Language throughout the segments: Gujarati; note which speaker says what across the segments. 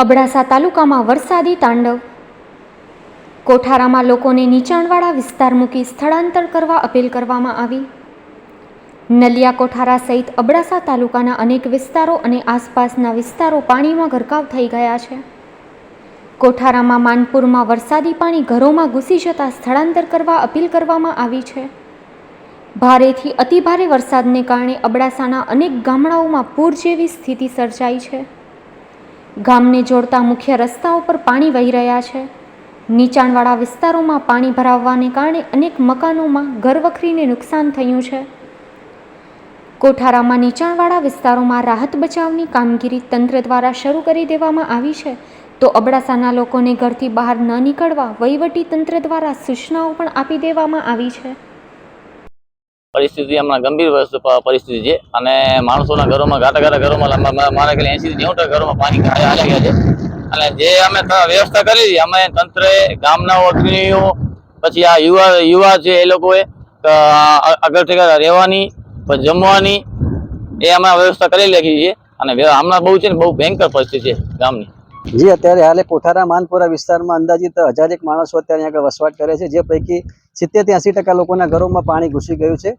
Speaker 1: અબડાસા તાલુકામાં વરસાદી તાંડવ. કોઠારામાં લોકોને નીચાણવાળા વિસ્તાર મૂકી સ્થળાંતર કરવા અપીલ કરવામાં આવી. નલિયા કોઠારા સહિત અબડાસા તાલુકાના અનેક વિસ્તારો અને આસપાસના વિસ્તારો પાણીમાં ગરકાવ થઈ ગયા છે. કોઠારામાં માનપુરમાં વરસાદી પાણી ઘરોમાં ઘૂસી જતાં સ્થળાંતર કરવા અપીલ કરવામાં આવી છે. ભારેથી અતિભારે વરસાદને કારણે અબડાસાના અનેક ગામડાઓમાં પૂર જેવી સ્થિતિ સર્જાઈ છે. ગામને જોડતા મુખ્ય રસ્તાઓ પર પાણી વહી રહ્યા છે. નીચાણવાળા વિસ્તારોમાં પાણી ભરાવવાને કારણે અનેક મકાનોમાં ઘરવખરીને નુકસાન થયું છે. કોઠારામાં નીચાણવાળા વિસ્તારોમાં રાહત બચાવની કામગીરી તંત્ર દ્વારા શરૂ કરી દેવામાં આવી છે. તો અબડાસાના લોકોને ઘરથી બહાર ન નીકળવા વહીવટી તંત્ર દ્વારા સૂચનાઓ પણ આપી દેવામાં આવી છે.
Speaker 2: પરિસ્થિતિ હમણાં ગંભીર પરિસ્થિતિ છે. અને માણસોના ઘરોમાં ઘાટા ઘાટા ઘરોમાં મારા કે એસી નેવું ટકા ઘરોમાં પાણી હાલે ગયા છે. અને જે અમે વ્યવસ્થા કરી હતી, અમે તંત્રએ, ગામના અગ્રણીઓ પછી આ યુવા યુવા છે એ લોકોએ આગળ ઠેકા રહેવાની જમવાની, એ અમે વ્યવસ્થા કરી લખી છે. અને હમણાં બહુ છે ને, બહુ ભયંકર પરિસ્થિતિ છે ગામની.
Speaker 3: જી, અત્યારે હાલે કોઠારા માનપુરા વિસ્તારમાં અંદાજિત હજારેક માણસો અત્યારે આગળ વસવાટ કરે છે. જે પૈકી સિત્તેર ત્યાંસી ટકા લોકોના ઘરોમાં પાણી ઘૂસી ગયું છે.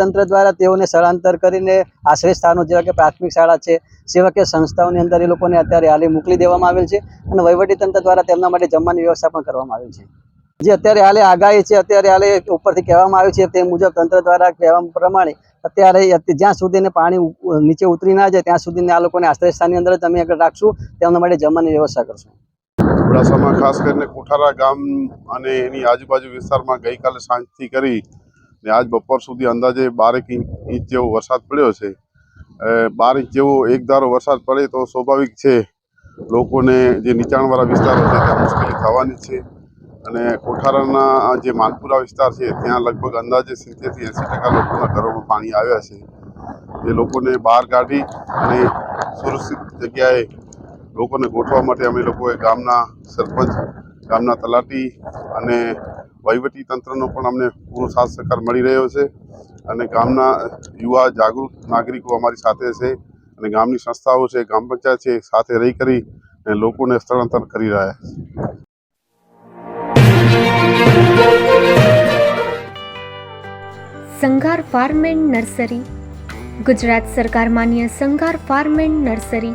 Speaker 3: તંત્ર દ્વારા તેઓને સ્થળાંતર કરીને આશ્રય સ્થાનો જેવા કે પ્રાથમિક શાળા છે સેવાકીય સંસ્થાઓની અંદર એ લોકોને અત્યારે હાલે મોકલી દેવામાં આવેલ છે અને તંત્ર દ્વારા તેમના માટે જમવાની વ્યવસ્થા પણ કરવામાં આવેલ છે. જે અત્યારે હાલે આગાહી છે, અત્યારે હાલે ઉપરથી કહેવામાં આવ્યું છે તે મુજબ તંત્ર દ્વારા કહેવા પ્રમાણે અત્યારે જ્યાં સુધીને પાણી નીચે ઉતરી ના જાય ત્યાં સુધીને આ લોકોને આશ્રય સ્થાનની અંદર જ અમે આગળ રાખશું. તેમના માટે જમવાની વ્યવસ્થા કરશું.
Speaker 4: અબડાસામાં ખાસ કરીને કોઠારા ગામ અને એની આજુબાજુ વિસ્તારમાં ગઈકાલે સાંજથી કરી ને આજ બપોર સુધી અંદાજે બારેક ઇંચ જેવો વરસાદ પડ્યો છે. બાર ઇંચ જેવો એક ધારો વરસાદ પડે તો સ્વાભાવિક છે લોકોને જે નીચાણવાળા વિસ્તારો છે ત્યાં મુશ્કેલી થવાની છે અને કોઠારાના જે માનપુરા વિસ્તાર છે ત્યાં લગભગ અંદાજે સિત્તેરથી એંસી ટકા લોકોના ઘરોમાં પાણી આવ્યા છે. જે લોકોને બહાર કાઢી અને સુરક્ષિત જગ્યાએ લોકોને ગોઠવા માટે અમે લોકોએ ગામના સરપંચ, ગામના તલાટી અને વહીવટી તંત્રનો પણ અમને પૂરો સાથ સહકાર મળી રહ્યો છે અને ગામના યુવા, જાગૃત નાગરિકો અમારી સાથે છે અને ગામની સંસ્થાઓ છે ગ્રામ પંચાયત છે, સાથે રહી કરી લોકોને સ્થળાંતર કરી રહ્યા છે.
Speaker 1: Sanghar farm and nursery. Gujarat સરકાર માન્ય સંઘાર ફાર્મ એન્ડ નર્સરી.